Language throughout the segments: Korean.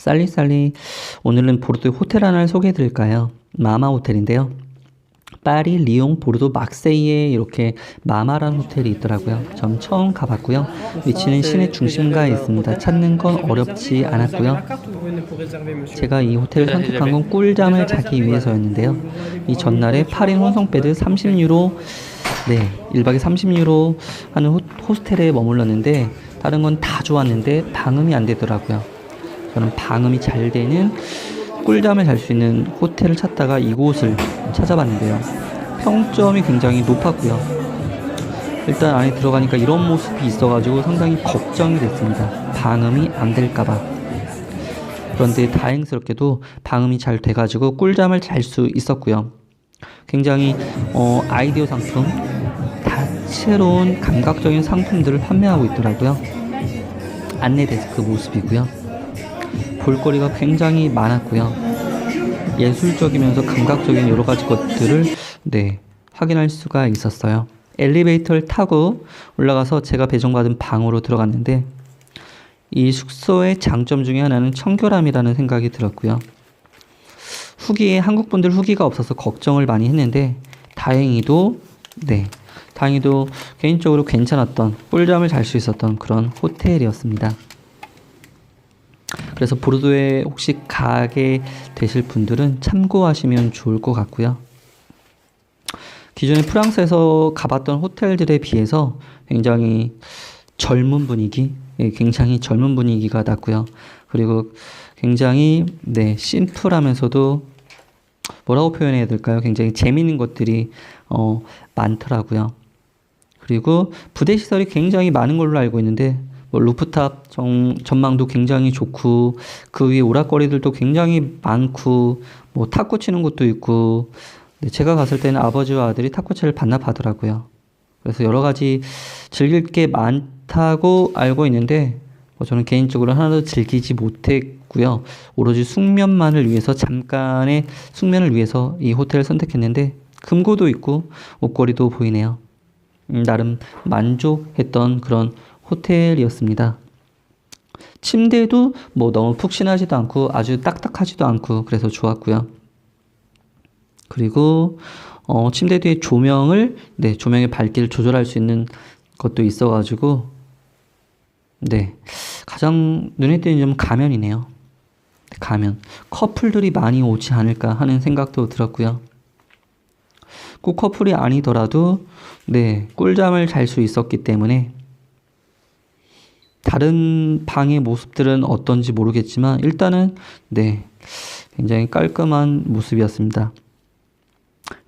살리살리 오늘은 보르도의 호텔 하나를 소개해 드릴까요? 마마 호텔인데요. 파리, 리옹, 보르도, 막세이에 이렇게 마마라는 호텔이 있더라고요. 전 처음 가봤고요. 위치는 시내 중심가에 있습니다. 찾는 건 어렵지 않았고요. 제가 이 호텔을 선택한 건 꿀잠을 자기 위해서였는데요. 이 전날에 8인 혼성베드 30유로, 네, 1박에 30유로 하는 호, 호스텔에 머물렀는데 다른 건 다 좋았는데 방음이 안 되더라고요. 저는 방음이 잘 되는 꿀잠을 잘 수 있는 호텔을 찾다가 이곳을 찾아봤는데요. 평점이 굉장히 높았고요. 일단 안에 들어가니까 이런 모습이 있어가지고 상당히 걱정이 됐습니다. 방음이 안 될까봐. 그런데 다행스럽게도 방음이 잘 돼가지고 꿀잠을 잘 수 있었고요. 굉장히 어, 아이디어 상품, 다채로운 감각적인 상품들을 판매하고 있더라고요. 안내 데스크 모습이고요. 볼거리가 굉장히 많았고요. 예술적이면서 감각적인 여러 가지 것들을 네, 확인할 수가 있었어요. 엘리베이터를 타고 올라가서 제가 배정받은 방으로 들어갔는데 이 숙소의 장점 중에 하나는 청결함이라는 생각이 들었고요. 후기에 한국 분들 후기가 없어서 걱정을 많이 했는데 다행히도 네 다행히도 개인적으로 괜찮았던 꿀잠을 잘 수 있었던 그런 호텔이었습니다. 그래서 보르도에 혹시 가게 되실 분들은 참고하시면 좋을 것 같고요. 기존에 프랑스에서 가봤던 호텔들에 비해서 굉장히 젊은 분위기, 예, 굉장히 젊은 분위기가 났고요. 그리고 굉장히 네 심플하면서도 뭐라고 표현해야 될까요? 굉장히 재미있는 것들이 어, 많더라고요. 그리고 부대 시설이 굉장히 많은 걸로 알고 있는데 뭐 루프탑 정, 전망도 굉장히 좋고 그 위에 오락거리들도 굉장히 많고 뭐 탁구 치는 곳도 있고 네, 제가 갔을 때는 아버지와 아들이 탁구채를 반납하더라고요. 그래서 여러 가지 즐길 게 많다고 알고 있는데 뭐 저는 개인적으로 하나도 즐기지 못했고요. 오로지 숙면만을 위해서 잠깐의 숙면을 위해서 이 호텔을 선택했는데 금고도 있고 옷걸이도 보이네요. 음, 나름 만족했던 그런 호텔이었습니다. 침대도 뭐 너무 푹신하지도 않고 아주 딱딱하지도 않고 그래서 좋았고요. 그리고 어, 침대 뒤에 조명을 네 조명의 밝기를 조절할 수 있는 것도 있어가지고 네 가장 눈에 띄는 점은 가면이네요. 가면 커플들이 많이 오지 않을까 하는 생각도 들었고요. 꼭 커플이 아니더라도 네 꿀잠을 잘 수 있었기 때문에 다른 방의 모습들은 어떤지 모르겠지만 일단은 네 굉장히 깔끔한 모습이었습니다.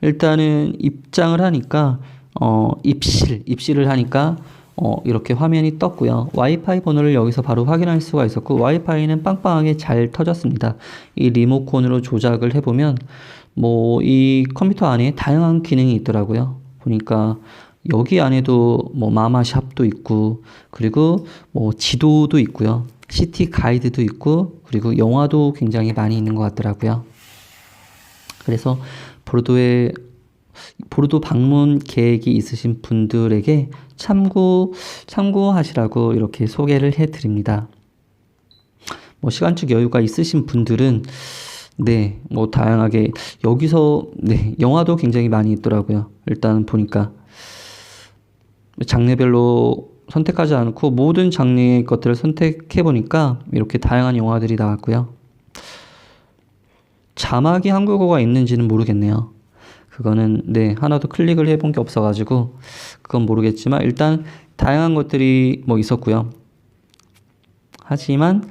일단은 입장을 하니까 어 입실 입실을 하니까 어 이렇게 화면이 떴고요. 와이파이 번호를 여기서 바로 확인할 수가 있었고 와이파이는 빵빵하게 잘 터졌습니다. 이 리모컨으로 조작을 해보면 뭐 이 컴퓨터 안에 다양한 기능이 있더라고요. 보니까 여기 안에도 뭐 마마샵도 있고 그리고 뭐 지도도 있고요. 시티 가이드도 있고 그리고 영화도 굉장히 많이 있는 것 같더라고요. 그래서 보르도에 보르도 방문 계획이 있으신 분들에게 참고 참고하시라고 이렇게 소개를 해 드립니다. 뭐 시간적 여유가 있으신 분들은 네, 뭐 다양하게 여기서 네, 영화도 굉장히 많이 있더라고요. 일단 보니까 장르별로 선택하지 않고 모든 장르의 것들을 선택해 보니까 이렇게 다양한 영화들이 나왔고요. 자막이 한국어가 있는지는 모르겠네요. 그거는 네 하나도 클릭을 해본 게 없어가지고 그건 모르겠지만 일단 다양한 것들이 뭐 있었고요. 하지만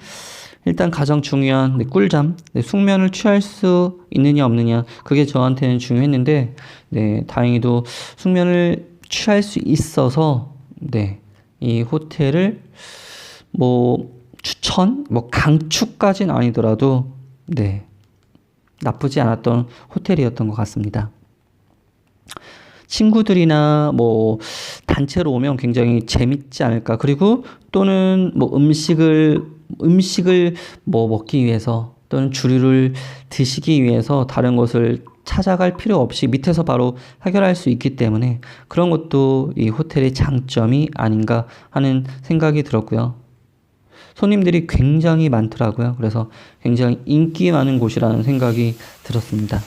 일단 가장 중요한 네, 꿀잠, 네, 숙면을 취할 수 있느냐 없느냐 그게 저한테는 중요했는데 네 다행히도 숙면을 취할 수 있어서 네 이 호텔을 뭐 추천, 뭐 강추까지는 아니더라도 네 나쁘지 않았던 호텔이었던 것 같습니다. 친구들이나 뭐 단체로 오면 굉장히 재밌지 않을까. 그리고 또는 뭐 음식을 음식을 뭐 먹기 위해서 또는 주류를 드시기 위해서 다른 곳을 찾아갈 필요 없이 밑에서 바로 해결할 수 있기 때문에 그런 것도 이 호텔의 장점이 아닌가 하는 생각이 들었고요. 손님들이 굉장히 많더라고요. 그래서 굉장히 인기 많은 곳이라는 생각이 들었습니다.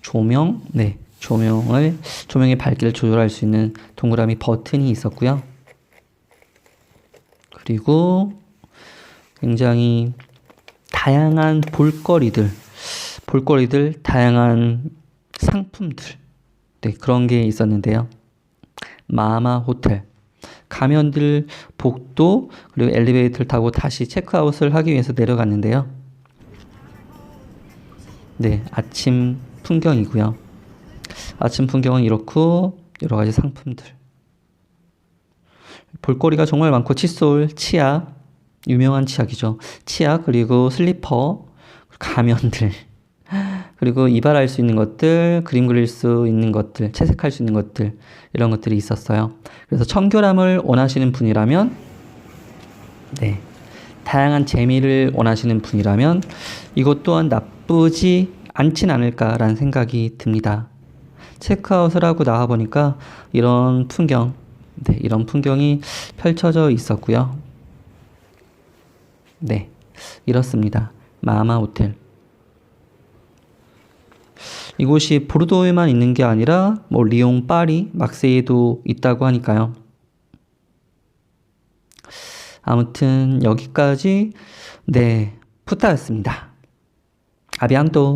조명, 네, 조명을 조명의 밝기를 조절할 수 있는 동그라미 버튼이 있었고요. 그리고 굉장히 다양한 볼거리들, 볼거리들, 다양한 상품들, 네, 그런 게 있었는데요. 마마 호텔. 가면들 복도 그리고 엘리베이터를 타고 다시 체크아웃을 하기 위해서 내려갔는데요. 네, 아침 풍경이고요. 아침 풍경은 이렇고 여러 가지 상품들. 볼거리가 정말 많고 칫솔, 치약, 유명한 치약이죠. 치약 그리고 슬리퍼, 가면들. 그리고 이발할 수 있는 것들, 그림 그릴 수 있는 것들, 채색할 수 있는 것들, 이런 것들이 있었어요. 그래서 청결함을 원하시는 분이라면, 네. 다양한 재미를 원하시는 분이라면, 이것 또한 나쁘지 않진 않을까라는 생각이 듭니다. 체크아웃을 하고 나와보니까 이런 풍경, 네, 이런 풍경이 펼쳐져 있었고요. 네, 이렇습니다. 마마 호텔. 이곳이 보르도에만 있는 게 아니라 뭐 리옹, 파리, 막세이에도 있다고 하니까요. 아무튼 여기까지 네 푸타였습니다. 아비앙또